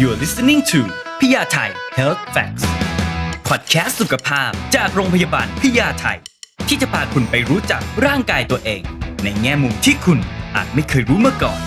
You're listening to พิยาไทย Health Facts Podcast สุขภาพจากโรงพยาบาลพิยาไทย ที่จะพาคุณไปรู้จักร่างกายตัวเอง ในแง่มุมที่คุณอาจไม่เคยรู้มาก่อน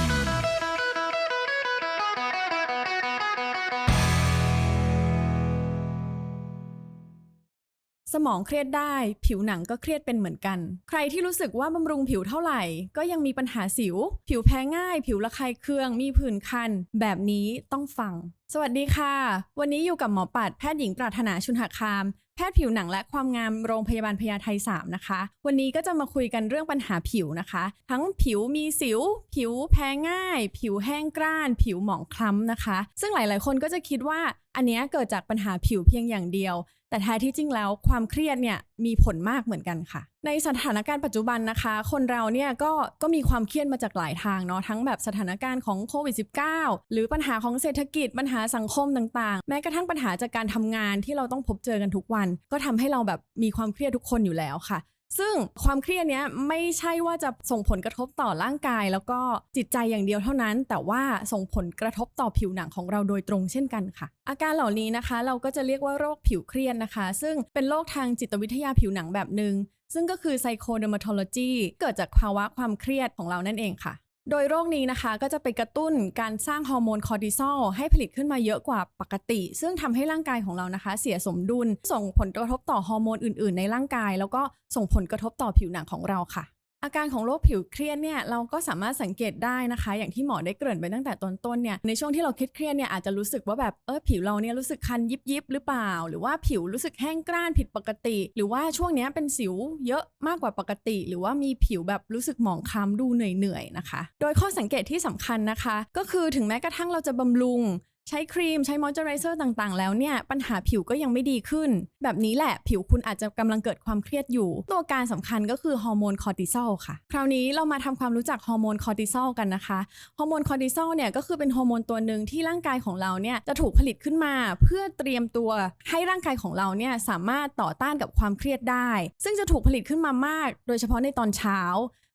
มองเครียดได้ ผิวหนังก็เครียดเป็นเหมือนกัน ใครที่รู้สึกว่าบำรุงผิวเท่าไหร่ ก็ยังมีปัญหาสิว ผิวแพ้ง่าย ผิวระคายเคือง มีผื่นคัน แบบนี้ต้องฟัง สวัสดีค่ะ วันนี้อยู่กับหมอปัดแพทย์หญิงปรารถนาชุนหคาม แพทย์ผิวหนังและความงามโรงพยาบาลพญาไท3นะคะ วันนี้ก็จะมาคุยกันเรื่องปัญหาผิวนะคะ ทั้งผิวมีสิว ผิวแพ้ง่าย ผิวแห้งกร้าน ผิวหมองคล้ำนะคะ ซึ่งหลาย ๆ คนก็จะคิดว่าอันนี้เกิดจากปัญหาผิวเพียงอย่างเดียว แต่แท้ที่จริงแล้วความเครียดเนี่ยมีผลมากเหมือนกันค่ะ ในสถานการณ์ปัจจุบันนะคะ คนเราเนี่ยก็ก็มีความเครียดมาจากหลายทางเนาะทั้งแบบสถานการณ์ของโควิด -19 หรือปัญหาของเศรษฐกิจปัญหาสังคมต่างๆ แม้กระทั่งปัญหาจากการทำงานที่เราต้องพบเจอกันทุกวัน ก็ทำให้เราแบบมีความเครียดทุกคนอยู่แล้วค่ะ ซึ่งความเครียดเนี้ยไม่ใช่ว่าจะส่งผลกระทบต่อร่างกาย แล้วก็จิตใจอย่างเดียวเท่านั้น แต่ว่าส่งผลกระทบต่อผิวหนังของเราโดยตรงเช่นกันค่ะอาการเหล่านี้นะคะ เราก็จะเรียกว่าโรคผิวเครียดนะคะ ซึ่งเป็นโรคทางจิตวิทยาผิวหนังแบบหนึ่ง ซึ่งก็คือ psychodermatology เกิดจากภาวะความเครียดของเรานั่นเองค่ะ โดยโรคนี้นะคะก็จะไปกระตุ้นการสร้างฮอร์โมนคอร์ติซอลให้ผลิตขึ้นมาเยอะกว่าปกติ ซึ่งทำให้ร่างกายของเรานะคะ เสียสมดุล ส่งผลกระทบต่อฮอร์โมนอื่น ๆ ในร่างกาย แล้วก็ส่งผลกระทบต่อผิวหนังของเราค่ะ อาการของโรคผิวเครียดเนี่ยเราก็สามารถสังเกตได้นะคะ อย่างที่หมอได้เกริ่นไปตั้งแต่ตอนต้นเนี่ยในช่วงที่เราเครียดเนี่ยอาจจะรู้สึกว่าแบบเออผิวเราเนี่ยรู้สึกคันยิบยิบๆหรือเปล่า หรือว่าผิวรู้สึกแห้งกร้านผิดปกติ หรือว่าช่วงนี้เป็นสิวเยอะมากกว่าปกติ หรือว่ามีผิวแบบรู้สึกหมองคล้ำดูเหนื่อยๆนะคะ โดยข้อสังเกตที่สำคัญนะคะ ก็คือถึงแม้กระทั่งเราจะบำรุง ใช้ครีมใช้มอยเจอไรเซอร์ต่างๆ แล้วเนี่ย ปัญหาผิวก็ยังไม่ดีขึ้น แบบนี้แหละผิวคุณอาจจะกำลังเกิดความเครียดอยู่ ตัวการสำคัญก็คือฮอร์โมนคอร์ติซอลค่ะ คราวนี้เรามาทำความรู้จักฮอร์โมนคอร์ติซอลกันนะคะฮอร์โมนคอร์ติซอลเนี่ยก็คือเป็นฮอร์โมนตัวหนึ่งที่ร่างกายของเราเนี่ยจะถูกผลิตขึ้นมา เพื่อเตรียมตัวให้ร่างกายของเราเนี่ยสามารถต่อต้านกับความเครียดได้ ซึ่งจะถูกผลิตขึ้นมามาก โดยเฉพาะในตอนเช้า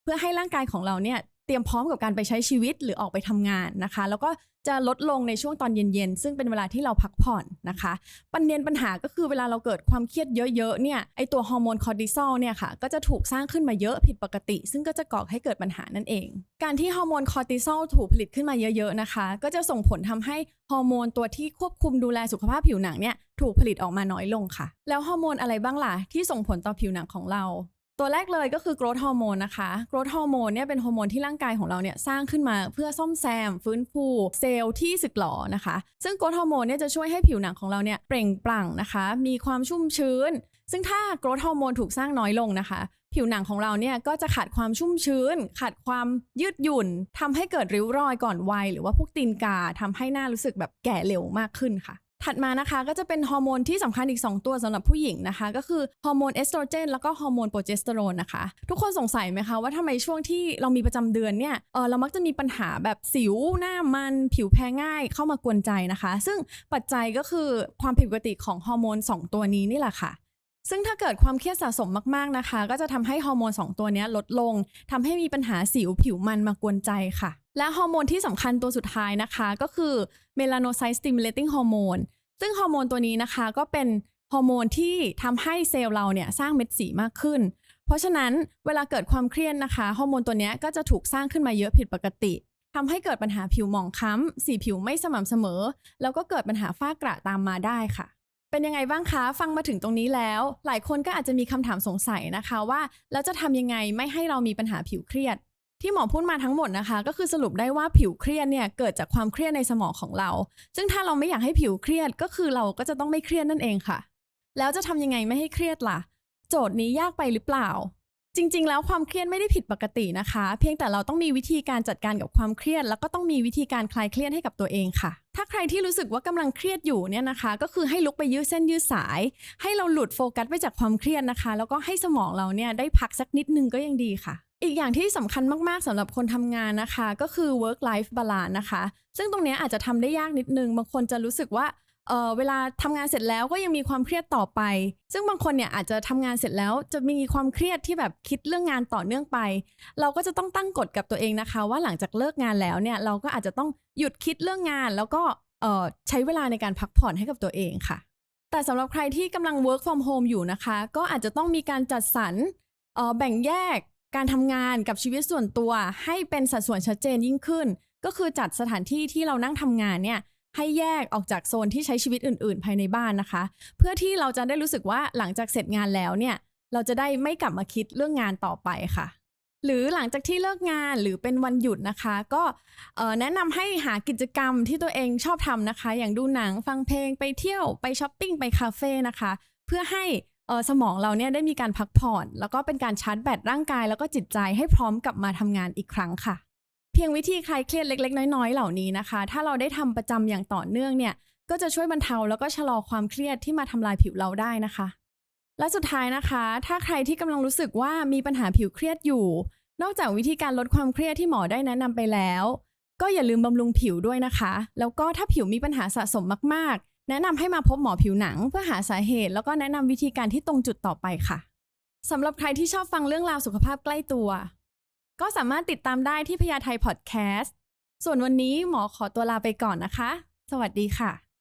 เพื่อให้ร่างกายของเราเนี่ย เตรียมพร้อมกับการไปใช้ชีวิตหรือออกไปทำงานนะคะ แล้วก็จะลดลงในช่วงตอนเย็นๆ ซึ่งเป็นเวลาที่เราพักผ่อนนะคะปัญเด็นปัญหาก็คือเวลาเราเกิดความเครียดเยอะๆเนี่ยไอตัวฮอร์โมนคอร์ติซอลเนี่ยค่ะก็จะถูกสร้างขึ้นมาเยอะผิดปกติ ซึ่งก็จะก่อให้เกิดปัญหานั่นเอง การที่ฮอร์โมนคอร์ติซอลถูกผลิตขึ้นมาเยอะๆนะคะ ก็จะส่งผลทำให้ฮอร์โมนตัวที่ควบคุมดูแลสุขภาพผิวหนังเนี่ยถูกผลิตออกมาน้อยลงค่ะ แล้วฮอร์โมนอะไรบ้างล่ะที่ส่งผลต่อผิวหนังของเรา ตัวแรกเลยก็คือ growth hormone นะคะ growth hormone เนี่ยเป็นฮอร์โมนที่ร่างกายของเราเนี่ยสร้างขึ้นมาเพื่อซ่อมแซม ฟื้นฟูเซลล์ที่สึกหรอนะคะ ซึ่ง growth hormone เนี่ยจะช่วยให้ผิวหนังของเราเนี่ยเปล่งปลั่งนะคะ มีความชุ่มชื้น ซึ่งถ้า growth hormone ถูกสร้างน้อยลงนะคะ ผิวหนังของเราเนี่ยก็จะขาดความชุ่มชื้น ขาดความยืดหยุ่นทำให้เกิดริ้วรอยก่อนวัย หรือว่าพวกตีนกาทำให้หน้ารู้สึกแบบแก่เร็วมากขึ้นค่ะ ถัดมานะคะก็จะเป็นฮอร์โมนที่สำคัญอีก 2 ตัวสำหรับผู้หญิงนะคะ ก็คือฮอร์โมนเอสโตรเจนแล้วก็ฮอร์โมนโปรเจสเตอโรนนะคะ ทุกคนสงสัยไหมคะว่าทำไมช่วงที่เรามีประจำเดือนเนี่ยเออเรามักจะมีปัญหาแบบสิวหน้ามันผิวแพ้ง่ายเข้ามากวนใจนะคะ ซึ่งปัจจัยก็คือความผิดปกติของฮอร์โมน2 ตัวนี้นี่แหละค่ะ ซึ่งถ้าเกิดความเครียดสะสมมากๆนะคะ ก็จะทำให้ฮอร์โมน 2 ตัวนี้ลดลงทำให้มีปัญหาสิวผิวมันมากวนใจค่ะ และฮอร์โมนที่สำคัญตัวสุดท้ายนะคะ ก็คือเมลานไซต์สติมูเลติ้งฮอร์โมนซึ่งฮอร์โมนตัวนี้นะคะก็เป็นฮอร์โมนที่ทำให้เซลล์เราเนี่ยสร้างเม็ดสีมากขึ้น เพราะฉะนั้นเวลาเกิดความเครียดนะคะฮอร์โมนตัวนี้ก็จะถูกสร้างขึ้นมาเยอะผิดปกติทำให้เกิดปัญหาผิวหมองคล้ำสีผิวไม่สม่ำเสมอ แล้วก็เกิดปัญหาฝ้ากระตามมาได้ค่ะ เป็นยังไงบ้างคะ ฟังมาถึงตรงนี้แล้ว หลายคนก็อาจจะมีคำถามสงสัยนะคะว่า แล้วจะทำยังไงไม่ให้เรามีปัญหาผิวเครียด ที่หมอพูดมาทั้งหมดนะคะ ก็คือสรุปได้ว่าผิวเครียดเนี่ยเกิดจากความเครียดในสมองของเรา ซึ่งถ้าเราไม่อยากให้ผิวเครียดก็คือเราก็จะต้องไม่เครียดนั่นเองค่ะ แล้วจะทำยังไงไม่ให้เครียดล่ะ โจทย์นี้ยากไปหรือเปล่า จริง ๆ แล้วความเครียดไม่ได้ผิดปกตินะคะ เพียงแต่เราต้องมีวิธีการจัดการกับความเครียด แล้วก็ต้องมีวิธีการคลายเครียดให้กับตัวเองค่ะ ถ้าใครที่รู้สึกว่ากำลังเครียดอยู่เนี่ยนะคะ ก็คือให้ลุกไปยืดเส้นยืดสาย ให้เราหลุดโฟกัสไปจากความเครียดนะคะ แล้วก็ให้สมองเราเนี่ยได้พักสักนิดนึงก็ยังดีค่ะ อีกอย่างที่สำคัญมากๆสำหรับคนทำงานนะคะ ก็คือ work life balance นะคะ ซึ่งตรงนี้อาจจะทำได้ยากนิดนึงบางคนจะรู้สึกว่า เออเวลาทำงานเสร็จแล้วก็ยังมีความเครียดต่อไป ซึ่งบางคนเนี่ยอาจจะทำงานเสร็จแล้วจะมีความเครียดที่แบบคิดเรื่องงานต่อเนื่องไป เราก็จะต้องตั้งกฎกับตัวเองนะคะ ว่าหลังจากเลิกงานแล้วเนี่ยเราก็อาจจะต้องหยุดคิดเรื่องงาน แล้วก็เออใช้เวลาในการพักผ่อนให้กับตัวเองค่ะ แต่สำหรับใครที่กำลัง work from home อยู่นะคะ ก็อาจจะต้องมีการจัดสรรแบ่งแยกการทำงานกับชีวิตส่วนตัวให้เป็นสัดส่วนชัดเจนยิ่งขึ้น ก็คือจัดสถานที่ที่เรานั่งทำงานเนี่ย ให้แยกออกจากโซนที่ใช้ชีวิตอื่น ๆ ภายในบ้านนะคะ เพื่อที่เราจะได้รู้สึกว่าหลังจากเสร็จงานแล้วเนี่ย เราจะได้ไม่กลับมาคิดเรื่องงานต่อไปค่ะ หรือหลังจากที่เลิกงานหรือเป็นวันหยุดนะคะ ก็แนะนำให้หากิจกรรมที่ตัวเองชอบทำนะคะ อย่างดูหนังฟังเพลงไปเที่ยวไปช้อปปิ้งไปคาเฟ่นะคะ เพื่อให้สมองเราเนี่ยได้มีการพักผ่อน แล้วก็เป็นการชาร์จแบตร่างกาย แล้วก็จิตใจให้พร้อมกลับมาทำงานอีกครั้งค่ะ เพียงวิธีคลายเครียดเล็ก ๆ น้อยๆ เหล่านี้นะคะ ถ้าเราได้ทำประจำอย่างต่อเนื่องเนี่ย ก็จะช่วยบรรเทาแล้วก็ชะลอความเครียดที่มาทำลายผิวเราได้นะคะ และสุดท้ายนะคะ ถ้าใครที่กำลังรู้สึกว่ามีปัญหาผิวเครียดอยู่ นอกจากวิธีการลดความเครียดที่หมอได้แนะนำไปแล้ว ก็อย่าลืมบำรุงผิวด้วยนะคะ แล้วก็ถ้าผิวมีปัญหาสะสมมากๆ แนะนำให้มาพบหมอผิวหนัง เพื่อหาสาเหตุ แล้วก็แนะนำวิธีการที่ตรงจุดต่อไปค่ะสำหรับใครที่ชอบฟังเรื่องราวสุขภาพใกล้ตัว ก็สามารถติดตามได้ที่พยาไทยพอดแคสต์ ส่วนวันนี้หมอขอตัวลาไปก่อนนะคะ สวัสดีค่ะ